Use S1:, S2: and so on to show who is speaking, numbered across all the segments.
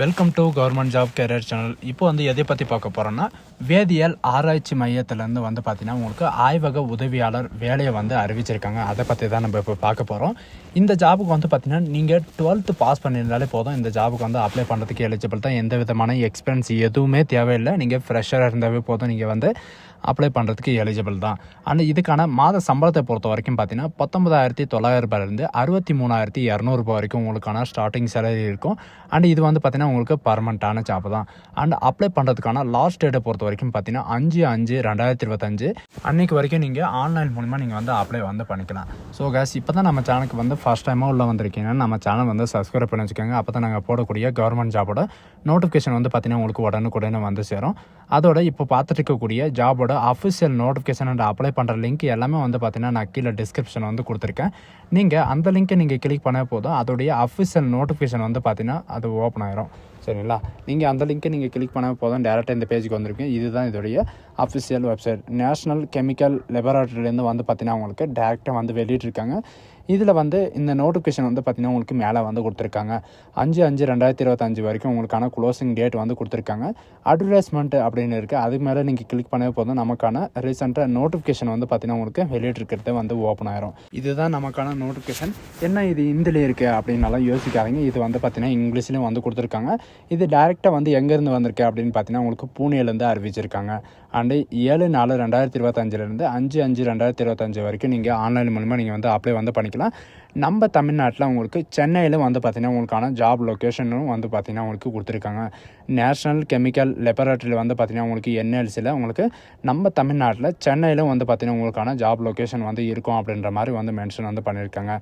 S1: Welcome to government job career channel இப்போ வந்து எதை பற்றி பார்க்க போகிறோன்னா வேதியியல் ஆராய்ச்சி மையத்திலேருந்து வந்து பார்த்தீங்கன்னா உங்களுக்கு ஆய்வக உதவியாளர் வேலையை வந்து அறிவிச்சிருக்காங்க. அதை பற்றி தான் நம்ம இப்போ பார்க்க போகிறோம் இந்த ஜாபுக்கு வந்து பார்த்தீங்கன்னா நீங்கள் டுவெல்த்து பாஸ் பண்ணியிருந்தாலே போதும். இந்த ஜாபுக்கு வந்து அப்ளை பண்ணுறதுக்கு எலிஜிபிள் தான். எந்த விதமான எக்ஸ்பீரியன்ஸ் எதுவுமே தேவையில்லை. நீங்கள் ஃப்ரெஷராக இருந்தாவே போதும். நீங்கள் வந்து அப்ளை பண்ணுறதுக்கு எலிஜிபிள் தான். அண்ட் இதுக்கான மாத சம்பளத்தை பொறுத்த வரைக்கும் பார்த்தீங்கன்னா பத்தொன்பதாயிரத்தி தொள்ளாயிரம் ரூபாயிலேருந்து அறுபத்தி மூணாயிரத்தி இரநூறுபா வரைக்கும் உங்களுக்கான ஸ்டார்டிங் சேலரி இருக்கும். அண்ட் இது வந்து பார்த்திங்கன்னா உங்களுக்கு பர்மனண்ட்டான ஜாப் தான். அண்ட் அப்ளை பண்ணுறதுக்கான லாஸ்ட் டேட்டை பொறுத்த வரைக்கும் பார்த்தீங்கன்னா அஞ்சு அஞ்சு ரெண்டாயிரத்தி இருபத்தஞ்சு. அன்னைக்கு வரைக்கும் நீங்கள் ஆன்லைன் மூலிமா நீங்கள் வந்து அப்ளை வந்து பண்ணிக்கலாம். ஸோ கேஸ் இப்போ தான் நம்ம சேனலுக்கு வந்து ஃபஸ்ட் டைமாக உள்ள வந்திருக்கீங்கன்னா நம்ம சேனல் வந்து சப்ஸ்கிரைப் பண்ணி வச்சுக்கோங்க. அப்போ தான் நாங்கள் போடக்கூடிய கவர்மெண்ட் ஜாபோட நோட்டிஃபிகேஷன் வந்து பார்த்தீங்கன்னா உங்களுக்கு உடனுக்குடனே வந்து சேரும். அதோட இப்போ பார்த்துட்டு இருக்கக்கூடிய ஜாபோட அஃபிஷியல் நோட்டிஃபிகேஷன் அண்ட் அப்ளை பண்ணுற லிங்க் எல்லாமே வந்து பார்த்தீங்கன்னா நான் கீழே டிஸ்கிரிப்ஷன் வந்து கொடுத்துருக்கேன். நீங்கள் அந்த லிங்க்கை நீங்கள் கிளிக் பண்ண போதும். அதோடைய அஃபிஷியல் நோட்டிஃபிகேஷன் வந்து பார்த்தீங்கன்னா அது ஓப்பன் ஆயிரும். சரிங்களா? நீங்கள் அந்த லிங்க்கை நீங்கள் கிளிக் பண்ண போதும். டேரெக்டாக இந்த பேஜுக்கு வந்திருக்கீங்க. இதுதான் இதோடைய அஃபிஷியல் வெப்சைட் நேஷ்னல் கெமிக்கல் லெபராட்டரிலேருந்து வந்து பார்த்தீங்கன்னா உங்களுக்கு டேரெக்டாக வந்து வெளியிட்டிருக்காங்க. இதில் வந்து இந்த நோட்டிஃபிகேஷன் வந்து பார்த்திங்கன்னா உங்களுக்கு மேலே வந்து கொடுத்துருக்காங்க. அஞ்சு அஞ்சு ரெண்டாயிரத்தி இருபத்தஞ்சு வரைக்கும் உங்களுக்கான க்ளோசிங் டேட் வந்து கொடுத்துருக்காங்க. அட்வர்டைஸ்மெண்ட் அப்படின்னு இருக்குது அதுக்கு மேலே நீங்கள் கிளிக் பண்ணவே போதும். நமக்கான ரீசெண்டாக நோட்டிஃபிகேஷன் வந்து பார்த்திங்கன்னா உங்களுக்கு வெளியிட்டிருக்கிறது வந்து ஓப்பன் ஆயிரும். இதுதான் நமக்கான நோட்டிஃபிகேஷன் என்ன இது இந்திலே இருக்குது அப்படின்னாலாம் யோசிக்காதீங்க. இது வந்து பார்த்திங்கன்னா இங்கிலீஷ்லேயும் வந்து கொடுத்துருக்காங்க. இது டேரெக்டாக வந்து எங்கேருந்து வந்திருக்கு அப்படின்னு பார்த்தீங்கன்னா உங்களுக்கு பூனேலேருந்து அறிவிச்சிருக்காங்க. அண்டு ஏழு நாலு ரெண்டாயிரத்தி இருபத்தஞ்சிலேருந்து அஞ்சு அஞ்சு ரெண்டாயிரத்தி இருபத்தஞ்சு வரைக்கும் நீங்கள் ஆன்லைன் மூலமாக நீங்கள் வந்து அப்ளை வந்து பண்ணிக்கலாம். நம்ம தமிழ்நாட்டில் உங்களுக்கு சென்னையில் வந்து பார்த்திங்கன்னா உங்களுக்கான ஜாப் லொக்கேஷனும் வந்து பார்த்திங்கன்னா உங்களுக்கு கொடுத்துருக்காங்க. நேஷ்னல் கெமிக்கல் லெபரட்டரியில் வந்து பார்த்திங்கன்னா உங்களுக்கு என்எல்சியில் உங்களுக்கு நம்ம தமிழ்நாட்டில் சென்னையிலும் வந்து பார்த்திங்கன்னா உங்களுக்கான ஜாப் லொக்கேஷன் வந்து இருக்கும் அப்படின்ற மாதிரி வந்து மென்ஷன் வந்து பண்ணியிருக்காங்க.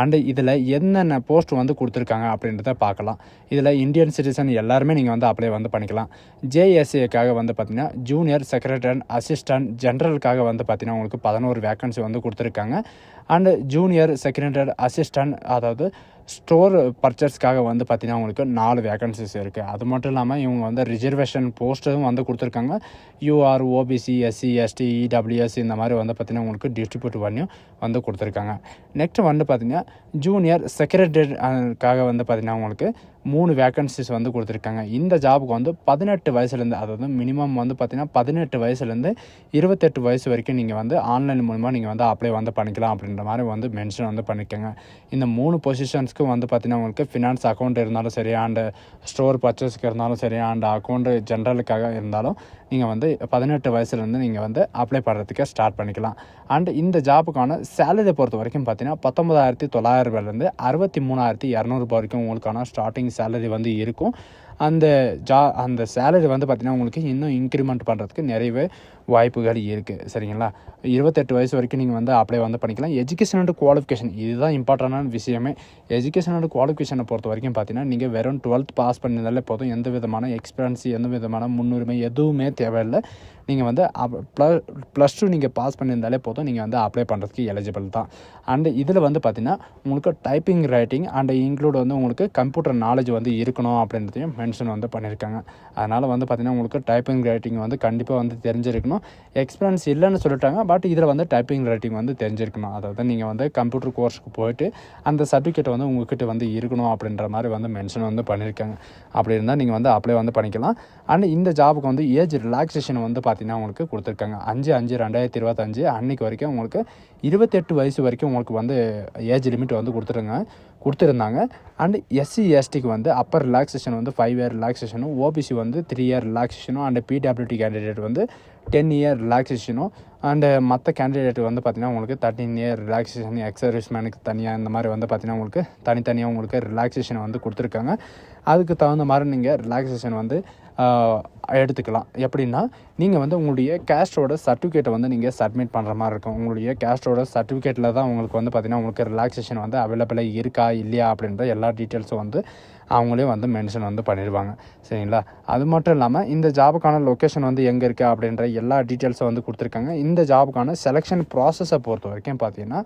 S1: அண்டு இதில் என்னென்ன போஸ்ட் வந்து கொடுத்துருக்காங்க அப்படின்றத பார்க்கலாம். இதில் இந்தியன் சிட்டிசன் எல்லாருமே நீங்கள் வந்து அப்ளை வந்து பண்ணிக்கலாம். ஜேஎஸ்ஏக்காக வந்து பார்த்திங்கன்னா ஜூனியர் செக்ரட்டரி அசிஸ்டன்ட் ஜென்ரலுக்காக வந்து பார்த்திங்கன்னா உங்களுக்கு பதினோரு வேக்கன்சி வந்து கொடுத்துருக்காங்க. அண்டு ஜூனியர் செக்ரட்டரி அசிஸ்டன்ட் அதாவது ஸ்டோர் பர்ச்சேஸ்க்காக வந்து பார்த்திங்கன்னா உங்களுக்கு நாலு வேகன்சிஸ் இருக்குது அது மட்டும் இல்லாமல் இவங்க வந்து ரிசர்வேஷன் போஸ்ட்டும் வந்து கொடுத்துருக்காங்க. UR OBC SC ST EWS இந்த மாதிரி வந்து பார்த்திங்கன்னா உங்களுக்கு டிஸ்ட்ரிபியூட் பண்ணியும் வந்து கொடுத்துருக்காங்க. நெக்ஸ்ட் வந்து பார்த்திங்கன்னா ஜூனியர் செக்ரட்டரிக்காக வந்து பார்த்திங்கன்னா உங்களுக்கு மூணு வேக்கன்சிஸ் வந்து கொடுத்துருக்காங்க. இந்த ஜாபுக்கு வந்து பதினெட்டு வயசுலேருந்து அதாவது மினிமம் வந்து பார்த்திங்கன்னா பதினெட்டு வயசுலேருந்து இருபத்தெட்டு வயசு வரைக்கும் நீங்கள் வந்து ஆன்லைன் மூலமாக நீங்கள் வந்து அப்ளை வந்து பண்ணிக்கலாம் அப்படின்ற மாதிரி வந்து மென்ஷன் வந்து பண்ணிக்கோங்க. இந்த மூணு பொசிஷன்ஸ்க்கும் வந்து பார்த்திங்கன்னா உங்களுக்கு ஃபினான்ஸ் அக்கௌண்ட் இருந்தாலும் சரி அண்டு ஸ்டோர் பர்ச்சேஸ்க்கு இருந்தாலும் சரி அண்டு அக்கௌண்ட்டு ஜென்ரலுக்காக இருந்தாலும் நீங்கள் வந்து பதினெட்டு வயசுலேருந்து நீங்கள் வந்து அப்ளை பண்ணுறதுக்கு ஸ்டார்ட் பண்ணிக்கலாம். அண்டு இந்த ஜாபுக்கான சேலரி பொறுத்த வரைக்கும் பார்த்தீங்கன்னா பத்தொம்பதாயிரத்தி தொள்ளாயிரம் ரூபாயிலேருந்து அறுபத்தி மூணாயிரத்தி இரநூறுபா வரைக்கும் உங்களுக்கான ஸ்டார்டிங் சேலரி வந்து இருக்கும். அந்த ஜா அந்த சேலரி வந்து பார்த்திங்கன்னா உங்களுக்கு இன்னும் இன்க்ரிமெண்ட் பண்ணுறதுக்கு நிறையவே வாய்ப்புகள் இருக்குது சரிங்களா? இருபத்தெட்டு வயசு வரைக்கும் நீங்கள் வந்து அப்ளை வந்து பண்ணிக்கலாம். எஜுகேஷன் அண்ட் குவாலிஃபிகேஷன் இதுதான் இம்பார்ட்டண்டான விஷயமே. எஜுகேஷன் அண்ட் குவாலிஃபிகேஷனை பொறுத்த வரைக்கும் பார்த்தீங்கன்னா நீங்கள் வெறும் டுவெல்த் பாஸ் பண்ணியிருந்தாலே போதும். எந்த விதமான எக்ஸ்பீரியன்ஸ் எந்த விதமான முன்னுரிமை எதுவுமே தேவையில்லை. நீங்கள் வந்து ப்ளஸ் டூ நீங்கள் பாஸ் பண்ணியிருந்தாலே போதும். நீங்கள் வந்து அப்ளை பண்ணுறதுக்கு எலிஜிபிள் தான். அண்டு இதில் வந்து பார்த்திங்கன்னா உங்களுக்கு டைப்பிங் ரைட்டிங் அண்ட் இன்க்ளூட் வந்து உங்களுக்கு கம்ப்யூட்டர் நாலேஜ் வந்து இருக்கணும் அப்படின்றதையும் மென்ஷன் வந்து பண்ணியிருக்காங்க. அதனால் வந்து பார்த்திங்கன்னா உங்களுக்கு டைப்பிங் ரைட்டிங் வந்து கண்டிப்பாக வந்து தெரிஞ்சிருக்கணும். எக்ஸ்பீரியன்ஸ் இல்லைன்னு சொல்லிட்டாங்க பட் இதில் வந்து டைப்பிங் ரைட்டிங் வந்து தெரிஞ்சிருக்கணும். அதாவது நீங்கள் வந்து கம்ப்யூட்டர் கோர்ஸ்க்கு போயிட்டு அந்த சர்டிஃபிகேட் வந்து உங்ககிட்ட வந்து இருக்கணும் அப்படின்ற மாதிரி வந்து மென்ஷன் வந்து பண்ணியிருக்காங்க. அப்படி இருந்தால் நீங்கள் வந்து அப்ளை வந்து பண்ணிக்கலாம். அண்ட் இந்த ஜாபுக்கு வந்து ஏஜ் ரிலாக்ஸேஷன் வந்து பார்த்திங்கன்னா உங்களுக்கு கொடுத்துருக்காங்க. அஞ்சு அஞ்சு ரெண்டாயிரத்தி இருபத்தஞ்சு அன்னைக்கு வரைக்கும் உங்களுக்கு இருபத்தெட்டு வயசு வரைக்கும் உங்களுக்கு வந்து ஏஜ் லிமிட் வந்து கொடுத்துருங்க கொடுத்துருந்தாங்க. அண்ட் எஸ்சி எஸ்டிக்கு வந்து அப்பர் ரிலாக்ஸேஷன் வந்து ஃபைவ் இயர் ரிலாக்ஸேஷனும் ஓபிசி வந்து த்ரீ இயர் ரிலாக்ஸேஷனும் அண்ட் பிடபிள்யூடி கேண்டிடேட் வந்து டென் இயர் ரிலாக்ஸேஷனும் அண்டு மற்ற கேண்டிடேட் வந்து பார்த்திங்கன்னா உங்களுக்கு thirteen year relaxation ex service மேனுக்கு தனியாக இந்த மாதிரி வந்து பார்த்திங்கன்னா உங்களுக்கு தனித்தனியாக உங்களுக்கு ரிலாக்ஸேஷன் வந்து கொடுத்துருக்காங்க. அதுக்கு தகுந்த மாதிரி நீங்கள் ரிலாக்ஸேஷன் வந்து எடுத்துக்கலாம். எப்படின்னா நீங்கள் வந்து உங்களுடைய கேஸ்டோட சர்டிஃபிகேட்டை வந்து நீங்கள் சப்மிட் பண்ணுற மாதிரி இருக்கும். உங்களுடைய கேஸ்டோட சர்டிஃபிகேட்டில் தான் உங்களுக்கு வந்து பார்த்திங்கன்னா உங்களுக்கு ரிலாக்ஸேஷன் வந்து அவைலபிளாக இருக்கா இல்லையா அப்படின்ற எல்லா டீட்டெயில்ஸும் வந்து அவங்களே வந்து மென்ஷன் வந்து பண்ணிடுவாங்க. சரிங்களா? அது மட்டும் இல்லாமல் இந்த ஜாபுக்கான லொக்கேஷன் வந்து எங்கே இருக்குது அப்படின்ற எல்லா டீட்டெயில்ஸும் வந்து கொடுத்துருக்காங்க. இந்த ஜாபுக்கான செலெக்ஷன் ப்ராசஸை பொறுத்த வரைக்கும் பார்த்தீங்கன்னா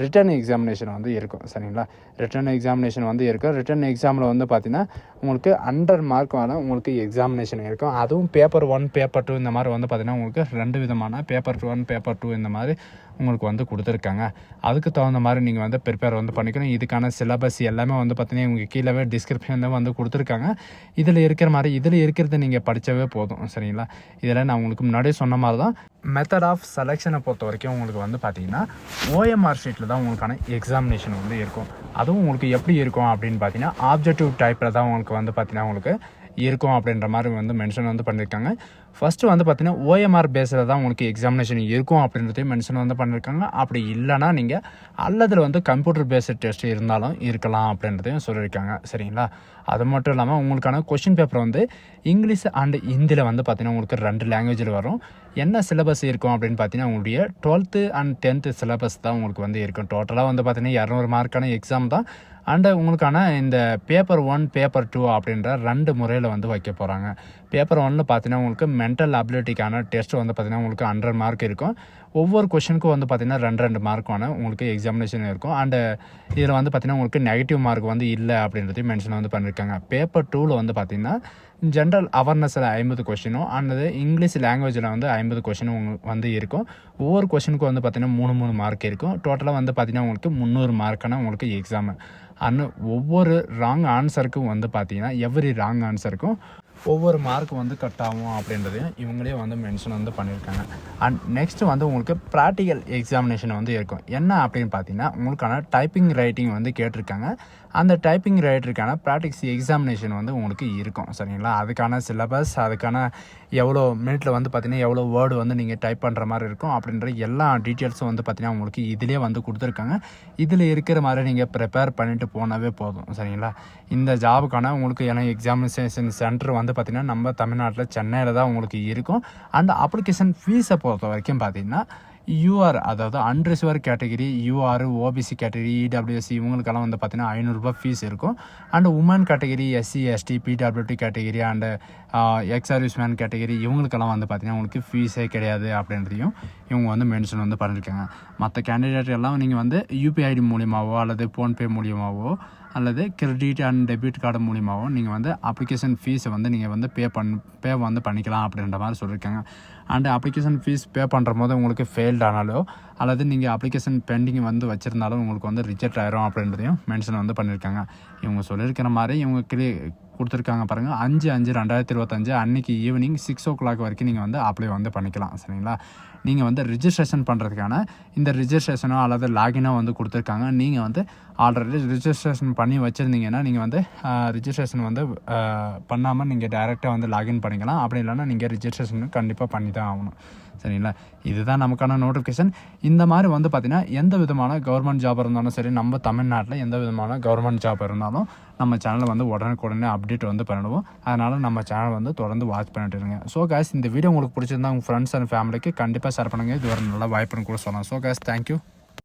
S1: ரிட்டன் எக்ஸாமினேஷன் வந்து இருக்கும் சரிங்களா? ரிட்டன் எக்ஸாமினேஷன் வந்து இருக்கும். ரிட்டன் எக்ஸாமில் வந்து பார்த்திங்கன்னா உங்களுக்கு அண்டர் மார்க் வர உங்களுக்கு எக்ஸாமினேஷன் இருக்கும். அதுவும் பேப்பர் ஒன் பேப்பர் டூ இந்த மாதிரி வந்து பார்த்திங்கன்னா உங்களுக்கு ரெண்டு விதமான பேப்பர் ஒன் பேப்பர் டூ இந்த மாதிரி உங்களுக்கு வந்து கொடுத்துருக்காங்க. அதுக்கு தகுந்த மாதிரி நீங்கள் வந்து ப்ரிப்பேர் வந்து பண்ணிக்கணும். இதுக்கான சிலபஸ் எல்லாமே வந்து பார்த்தீங்கன்னா இவங்க கீழே டிஸ்கிரிப்ஷனில் வந்து கொடுத்துருக்காங்க. இதில் இருக்கிற மாதிரி இதில் இருக்கிறத நீங்கள் படித்தவே போதும் சரிங்களா? இதில் நான் உங்களுக்கு முன்னாடியே சொன்ன மாதிரி தான் மெத்தட் ஆஃப் செலெக்ஷனை பொறுத்த வரைக்கும் உங்களுக்கு வந்து பார்த்தீங்கன்னா ஓஎம்ஆர் ஷீட்டில் தான் உங்களுக்கான எக்ஸாமினேஷன் வந்து இருக்கும். அதுவும் உங்களுக்கு எப்படி இருக்கும் அப்படின்னு பார்த்தீங்கன்னா ஆப்ஜெக்டிவ் டைப்பில் தான் உங்களுக்கு வந்து பார்த்தீங்கன்னா உங்களுக்கு இருக்கும் அப்படின்ற மாதிரி வந்து மென்ஷன் வந்து பண்ணியிருக்காங்க ஃபஸ்ட்டு வந்து பார்த்தீங்கன்னா ஓஎம்ஆர் பேஸில் தான் உங்களுக்கு எக்ஸாமினேஷன் இருக்கும் அப்படின்றதையும் மென்ஷன் வந்து பண்ணியிருக்காங்க அப்படி இல்லைனா நீங்கள் அல்லதில் வந்து கம்ப்யூட்டர் பேஸ்டு டெஸ்ட் இருந்தாலும் இருக்கலாம் அப்படின்றதையும் சொல்லியிருக்காங்க. சரிங்களா? அது மட்டும் இல்லாமல் உங்களுக்கான கொஷின் பேப்பர் வந்து இங்கிலீஷ் அண்ட் ஹிந்தியில் வந்து பார்த்தீங்கன்னா உங்களுக்கு ரெண்டு லாங்குவேஜில் வரும். என்ன சிலபஸ் இருக்கும் அப்படின்னு பார்த்தீங்கன்னா உங்களுடைய டுவெல்த்து அண்ட் டென்த்து சிலபஸ் தான் உங்களுக்கு வந்து இருக்கும். டோட்டலாக வந்து பார்த்தீங்கன்னா இரநூறு மார்க்கான எக்ஸாம் தான். அண்டு உங்களுக்கான இந்த பேப்பர் ஒன் பேப்பர் டூ அப்படின்ற ரெண்டு முறையில் வந்து வைக்க போகிறாங்க பேப்பர் ஒன்னில் பார்த்தீங்கன்னா உங்களுக்கு மென்டல் அபிலிட்டிக்கான டெஸ்ட் வந்து பார்த்தீங்கன்னா உங்களுக்கு ஹண்ட்ரட் மார்க் இருக்கும். ஒவ்வொரு கொஷனுக்கும் வந்து பார்த்தீங்கன்னா ரெண்டு ரெண்டு மார்க்கான உங்களுக்கு எக்ஸாமினேஷன் இருக்கும். அண்டு இதில் வந்து பார்த்தீங்கன்னா உங்களுக்கு நெகட்டிவ் மார்க் வந்து இல்லை அப்படின்றதையும் மென்ஷன் வந்து பண்ணியிருக்காங்க பேப்பர் டூவில் வந்து பார்த்தீங்கன்னா ஜென்ரல் அவேர்னஸில் ஐம்பது கொஷினும் அண்டது இங்கிலீஷ் லாங்குவேஜில் வந்து ஐம்பது கொஷினும் உங்களுக்கு வந்து இருக்கும். ஒவ்வொரு கொஷினுக்கும் வந்து பார்த்தீங்கன்னா மூணு மூணு மார்க் இருக்கும். டோட்டலாக வந்து பார்த்தீங்கன்னா உங்களுக்கு முந்நூறு மார்க்கான உங்களுக்கு எக்ஸாமு அண்ட் ஒவ்வொரு ராங் ஆன்சருக்கும் வந்து பார்த்தீங்கன்னா எவ்ரி ராங் ஆன்சருக்கும் ஒவ்வொரு மார்க் வந்து கட் ஆகும் அப்படின்றதையும் இவங்களே வந்து மென்ஷன் வந்து பண்ணியிருக்காங்க. அண்ட் நெக்ஸ்ட் வந்து உங்களுக்கு ப்ராக்டிக்கல் எக்ஸாமினேஷன் வந்து இருக்கும். என்ன அப்படின்னு பார்த்தீங்கன்னா உங்களுக்கான டைப்பிங் ரைட்டிங் வந்து கேட்டிருக்காங்க. அந்த டைப்பிங் ரைட்டருக்கான ப்ராக்டிக்ஸ் எக்ஸாமினேஷன் வந்து உங்களுக்கு இருக்கும். சரிங்களா? அதுக்கான சிலபஸ் அதுக்கான எவ்வளோ மினிட்ல வந்து பார்த்தீங்கன்னா எவ்வளோ வேர்டு வந்து நீங்கள் டைப் பண்ணுற மாதிரி இருக்கும் அப்படின்ற எல்லா டீட்டெயில்ஸும் வந்து பார்த்தீங்கன்னா உங்களுக்கு இதிலே வந்து கொடுத்துருக்காங்க. இதில் இருக்கிற மாதிரி நீங்கள் ப்ரிப்பேர் பண்ணிட்டு போனாவே போதும். சரிங்களா? இந்த ஜாபுக்கான உங்களுக்கு ஏன்னா எக்ஸாமினேஷன் சென்டர் வந்து வந்து பார்த்தீங்கன்னா நம்ம தமிழ்நாட்டில் சென்னையில் தான் உங்களுக்கு இருக்கும். அண்ட் அப்ளிகேஷன் ஃபீஸை பொறுத்த வரைக்கும் பார்த்தீங்கன்னா யூஆர் அதாவது unreserved category UR OBC category இடபிள்யூஎஸ்சி இவங்களுக்கெல்லாம் வந்து பார்த்தீங்கன்னா ஐநூறுரூபா ஃபீஸ் இருக்கும். And woman category SC ST PWD category and ex serviceman category இவங்களுக்கெல்லாம் வந்து பார்த்தீங்கன்னா உங்களுக்கு ஃபீஸே கிடையாது அப்படின்றதையும் இவங்க வந்து மென்ஷன் வந்து பண்ணியிருக்காங்க மற்ற கேண்டிடேட் எல்லாம் நீங்கள் வந்து யூபிஐடி மூலியமாகவோ அல்லது ஃபோன்பே மூலியமாகவோ அல்லது கிரெடிட் அண்ட் டெபிட் கார்டு மூலிமாவும் நீங்கள் வந்து அப்ளிகேஷன் ஃபீஸை வந்து நீங்கள் வந்து பே பண் பே வந்து பண்ணிக்கலாம் அப்படின்ற மாதிரி சொல்லியிருக்காங்க அண்ட் அப்ளிகேஷன் ஃபீஸ் பே பண்ணுற போது உங்களுக்கு ஃபெயில்ட் ஆனாலோ அல்லது நீங்கள் அப்ளிகேஷன் பெண்டிங் வந்து வச்சுருந்தாலும் உங்களுக்கு வந்து ரிஜெக்ட் ஆயிரும் அப்படின்றதையும் மென்ஷன் வந்து பண்ணியிருக்காங்க இவங்க சொல்லியிருக்கிற மாதிரி இவங்க கிளி கொடுத்துருக்காங்க பாருங்கள் அஞ்சு அஞ்சு ரெண்டாயிரத்தி இருபத்தஞ்சு அன்றைக்கி ஈவினிங் சிக்ஸ் ஓ கிளாக் வரைக்கும் நீங்கள் வந்து அப்ளை வந்து பண்ணிக்கலாம். சரிங்களா? நீங்கள் வந்து ரிஜிஸ்ட்ரேஷன் பண்ணுறதுக்கான இந்த ரிஜிஸ்ட்ரேஷனோ அல்லது லாகினோ வந்து கொடுத்துருக்காங்க. நீங்கள் வந்து ஆல்ரெடி ரிஜிஸ்ட்ரேஷன் பண்ணி வச்சுருந்தீங்கன்னா நீங்கள் வந்து ரிஜிஸ்ட்ரேஷன் வந்து பண்ணாமல் நீங்கள் டேரெக்டாக வந்து லாகின் பண்ணிக்கலாம். அப்படி இல்லைன்னா நீங்கள் ரிஜிஸ்ட்ரேஷன் கண்டிப்பாக பண்ணி தான் ஆகணும். சரிங்களா? இதுதான் நமக்கான நோட்டிஃபிகேஷன் இந்த மாதிரி வந்து பார்த்திங்கன்னா எந்த விதமான கவர்மெண்ட் ஜாப் இருந்தாலும் சரி நம்ம தமிழ்நாட்டில் எந்த விதமான கவர்மெண்ட் ஜாப் இருந்தாலும் நம்ம சேனலை வந்து உடனுக்குடனே அப்டேட் வந்து பண்ணிடுவோம். அதனால் நம்ம சேனல் வந்து தொடர்ந்து வாட்ச் பண்ணிட்டு இருங்க. ஸோ கேஸ் இந்த வீடியோ உங்களுக்கு பிடிச்சிருந்தா உங்கள் ஃப்ரெண்ட்ஸ் அண்ட் ஃபேமிலிக்கு கண்டிப்பாக ஷேர் பண்ணுங்கள் இது ஒரு நல்ல வாய்ப்புன்னு கூட சொல்லலாம். So case thank you